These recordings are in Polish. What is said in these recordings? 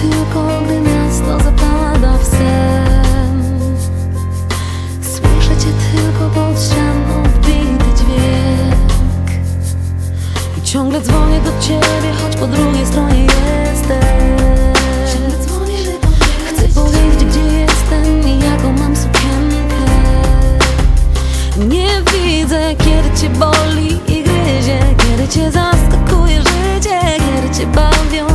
tylko, gdy miasto zapada w sen. Słyszę cię tylko pod ścianą wbity dźwięk. I ciągle dzwonię do ciebie, choć po drugiej stronie jesteś. Chcę powiedzieć, gdzie jestem i jaką mam sukienkę. Nie widzę, kiedy cię boli i gryzie. Kiedy cię zaskakuje życie, kiedy cię bawią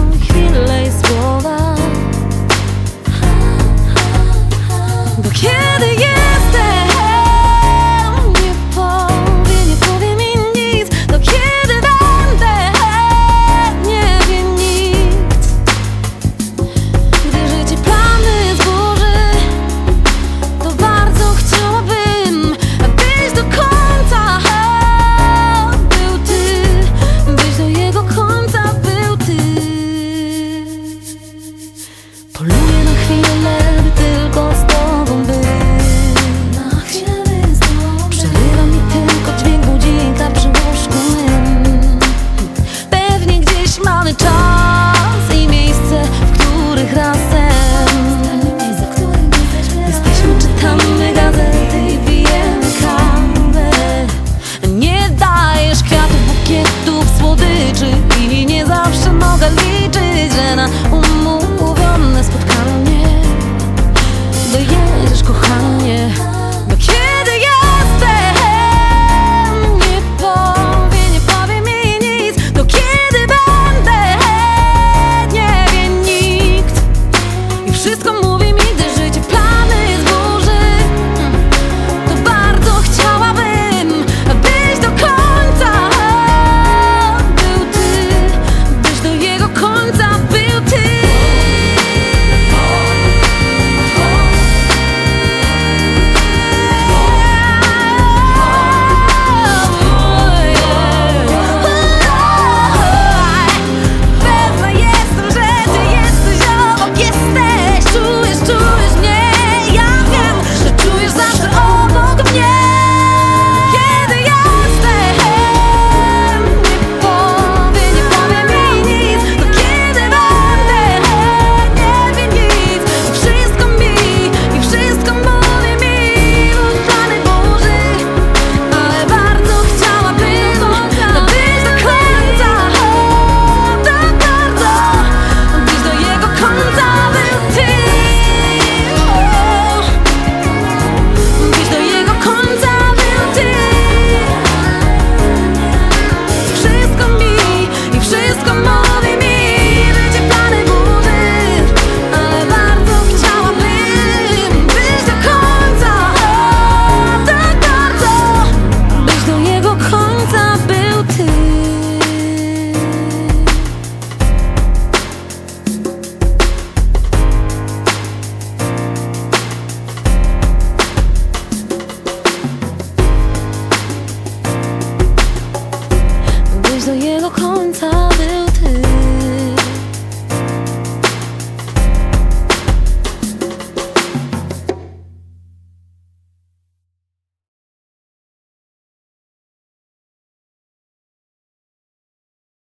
come on.